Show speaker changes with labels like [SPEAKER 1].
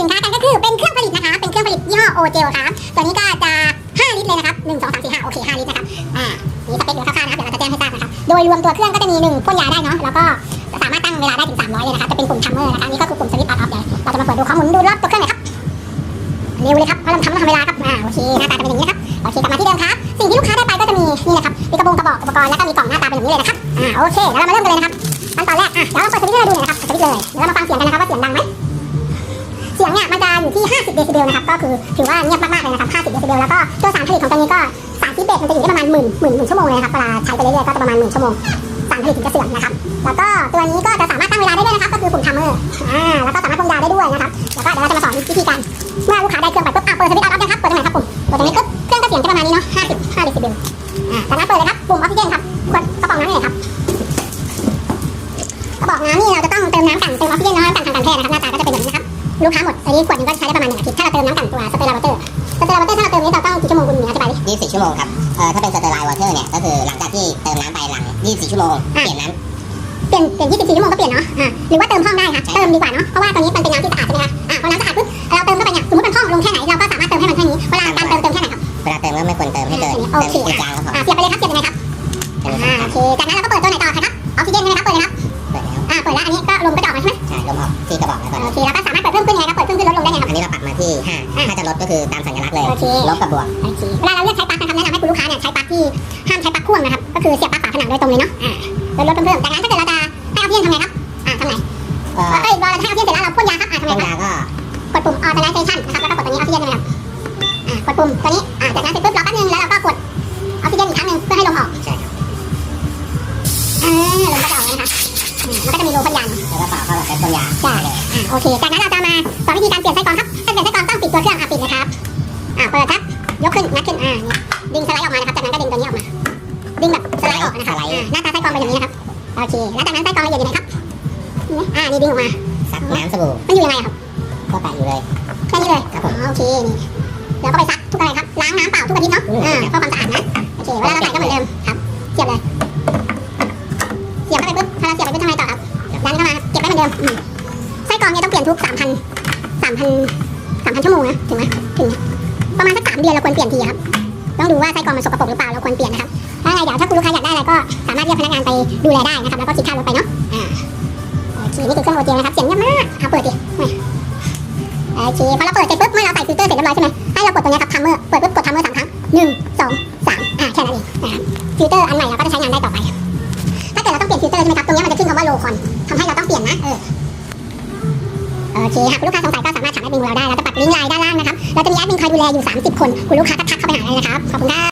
[SPEAKER 1] สินค้ากันก็คือเป็นเครื่องผลิตนะคะ เป็นเครื่องผลิตยี่ห้อโอเจลครับตัวนี้ก็จะ 5 ลิตรเลยนะครับ 1 2 3 4 5 โอเค 5 ลิตรนะครับ อ่านี่สเปคหลือคร่าวๆนะครับ เดี๋ยวเราจะแจ้งให้ทราบนะครับ โดยรวมตัวเครื่องก็จะมี 1พ่นยาได้เนาะ แล้วก็สามารถตั้งเวลาได้ถึง 300 เลยนะครับ จะเป็นปุ่มทัมเมอร์นะคะอันนี่ก็คือปุ่มสวิตช์ออฟเดี๋ยวเราจะมาเปิดดูข้อมูลดูรอบตัวเครื่องหน่อยครับ เร็วเลยครับเพราะเราทำต้องทำเวลาครับ อ่า โอเค หน้าตาจะเป็นอย่างนี้นะครับ โอเคกลับมาที่เดิมครับ สิ่งที่ลูกค้าได้ไปก็จะมีนี่นะครับมีกระบงกระบอกอุปกรณ์แล้วก็มีกล่องหน้าตาเป็นอย่างนี้เลยนะครับ อ่า โอเคเดี๋ยวเรามาเริ่มกันเลยนะครับขั้นตอนแรกอะเดี๋ยวเราเปิดสวิตช์ให้เราดูหน่อยนะครับสวิตช์เลย เดซิเบลนะครับก็คือถือว่าเงียบมากๆเลยนะครับ50เดซิเบลแล้วก็ตัวสารผลิตของตัวนี้ก็สารฟีดแบ็กมันจะอยู่ที่ประมาณหมื่นหมื่นหมื่นชั่วโมงเลยนะครับเวลาใช้ไปเรื่อยๆก็จะประมาณหมื่นชั่วโมงสารผลิตถึงจะเสื่อมนะครับแล้วก็ตัวนี้ก็จะสามารถตั้งเวลาได้ด้วยนะครับก็คือปุ่มทัมเมอร์อ่าแล้วก็สามารถพ่นยาได้ด้วยนะครับแล้วก็เดี๋ยวเราจะมาสอนวิธีการเมื่อลูกค้าได้เครื่องไปปุ๊บอะเปิดสวิตช์ออนออฟยังครับเปิดตรงไหนครับปุ่มเปิดตรงนี้ปุ๊บเครื่องก็เสียงจะประมาณนี้เนาะ50 5เดซิเบลอ่าจากนั้นเปิดเลยครับปุ่มออกซิเจนครับกดกระป๋องน้ำนี่ครับกระบอกน้ำนี่เราจะต้องเติมน้ำกันเติมออกซิเจนเนาะน้ำกันทางการแพทย์นะครับหน้าตาก็จะเป็นอย่างนี้นะครับ ลูกค้าหมด อันนี้ขวดหนึงก็ใช้ได้ประมาณหนึ่งอาทิตย์ถ้าเราเติมน้ำกันตัวสเตอร์ไลวอเตอร์สเตอร์ไลวอเตอร์ถ้าเราเติมนี้เราต้องกี่ชั่วโมงคุณเหนืออธิบายดิ
[SPEAKER 2] 24 ชั่วโมงครับ เอ่อ ถ้าเป็นสเตอร์ไลน์วอเตอร์เนี่ยก็คือหลังจากที่เติมน้ำไปหลัง 24 ชั่วโมงเปลี่ยนน้
[SPEAKER 1] เปลี่ยนเปลี่ยน24 ชั่วโมงก็เปลี่ยนเนาะ อ่า หรือว่าเติมห้องได้ค่ะ เติมดีกว่าเนาะ เพราะว่าตัวนี้มันเป็นน้ำที่สะอาดใช่ไหมคะ อ่าพอน้ำสะอาดปุ๊บเราเติมเข้าไปเนี่ยสมมติมันห้องลงแค่ไหนเราก็สามารถเติมให้มันแค่นี้ เวลาการเติมเติมแค่ไหนครับำ
[SPEAKER 2] เวลาเติมก็ไม่ควรเติมให้เกิน
[SPEAKER 1] โอ
[SPEAKER 2] เติม
[SPEAKER 1] เค
[SPEAKER 2] อีกจางก็พอ
[SPEAKER 1] อ่าเสียบไปเลยครับเสียบยังไงครับ
[SPEAKER 2] แค่นี้
[SPEAKER 1] อ่า
[SPEAKER 2] ค
[SPEAKER 1] โอ
[SPEAKER 2] รับ
[SPEAKER 1] เค จากนั้นเราก็เปิดตัวไหนต่อครับ ออกซิเจนใช่ไหมครับ เปิดเลยครับ ก็คื
[SPEAKER 2] อตามสัญลักษณ์เลย
[SPEAKER 1] โอเค
[SPEAKER 2] ลบกับบวก
[SPEAKER 1] โอเคเวลาเราเลือกใช้ปลั๊กนะครับแนะนำให้คุณลูกค้าเนี่ยใช้ปลั๊กที่ห้ามใช้ปลั๊กพ่วงนะครับ ก็คือเสียบปลั๊กฝาผนังโดยตรงเลยเนาะอ่าลดลดเพิ่มๆจากนั้นถ้าเกิดเราจะให้ออกซิเจนทำไงครับ อ่าทำไง
[SPEAKER 2] เอ่อ
[SPEAKER 1] เอ้ยเราให้ออกซิเจนเสร็จแล้วเราพ่นยาครับ อ่าทำไง
[SPEAKER 2] พ่น
[SPEAKER 1] ครับ
[SPEAKER 2] ยาก็
[SPEAKER 1] กดปุ่ม authorization นะครับ แล้วก็กดตัวนี้ออกซิเจนใช่ไหมครับ อ่ากดปุ่มตัวนี้ อ่า จากนั้นเสร็จปุ๊บรอแป๊บนึง แล้วเราก็กดออกซิเจนอีกครั้งหนึ่งเพื่อให้ลมออก
[SPEAKER 2] ใช่ครับ
[SPEAKER 1] อ่าลมก็จะออกแล้วนะคะอ่ามันก็จะมีรูพ่นยาเนาะ
[SPEAKER 2] แล้วก็ต่อเข้ากับเป็นพ่นยา
[SPEAKER 1] ใช่
[SPEAKER 2] เลย
[SPEAKER 1] อ่า โอเค จากนั้นเราจะมาสอนวิธีการเปลี่ยนไส้กรองครับ ดึงแบบสไลด์ออกนะครับอ่าหน้าตาไส้กรองเป็นอย่างนี้นะครับโอเคแล้วจากนั้นไส้กรองละเอียดอยู่ไหนครับนี่อ่านี่ดึงออกมา
[SPEAKER 2] ซักน้ำสบู่
[SPEAKER 1] มันอยู่ยังไงอะครับ
[SPEAKER 2] ก็แปะอยู่เลย
[SPEAKER 1] แค่นี้เลย
[SPEAKER 2] ครับผม
[SPEAKER 1] อ๋อโอเคนี่แล้วก็ไปซักทุกอะไรครับล้างน้ำเปล่าทุกอาทิตย์เนาะอ่าเพื่อความสะอาดนะโอเคเวลาเราใส่ก็เหมือนเดิมครับเสียบเลยเสียบเข้าไปปุ๊บพอเราเสียบไปปุ๊บทำไงต่อครับดันเข้ามาเก็บไว้เหมือนเดิมอืมไส้กรองเนี่ยต้องเปลี่ยนทุกสามพันสามพันสามพันชั่วโมงนะถึงไหมถึงประมาณสักสามเดือนเราควรเปลี่ยนทีครับต้องดูว่าไส้กรองมันสกปรกหรือเปล่าเราควรเปลี่ยนนะครับ ถ้าอะไรเดี๋ยวถ้าคุณลูกค้าอยากได้อะไรก็สามารถเรียกพนักงานไปดูแลได้นะครับแล้วก็คิดค่ารถไปเนาะอ่าโอเคนี่คือเครื่องโอเจลนะครับเสียงเงียบมากเอาเปิดดิโอเคพอเราเปิดเสร็จปุ๊บเมื่อเราใส่ฟิลเตอร์เสร็จเรียบร้อยใช่ไหมให้เรากดตรงนี้ครับทัมเมอร์เปิดปุ๊บกดทัมเมอร์สามครั้งหนึ่งสองสามอ่าแค่นั้นเองนะครับฟิลเตอร์อันใหม่เราก็จะใช้งานได้ต่อไป ถ้าเกิดเราต้องเปลี่ยนฟิลเตอร์ใช่ไหมครับตรงนี้มันจะขึ้นคำว่าโลคอนทำให้เราต้องเปลี่ยนนะเออโอเคหากคุณลูกค้าสงสัยก็สามารถถามแอดมินของเราได้เราจะปักลิงก์ไลน์ด้านล่างนะครับเราจะมีแอดมินคอยดูแลอยู่ 30 คน คุณลูกค้าก็ทักเข้าไปหาเลยนะครับ ขอบคุณครับ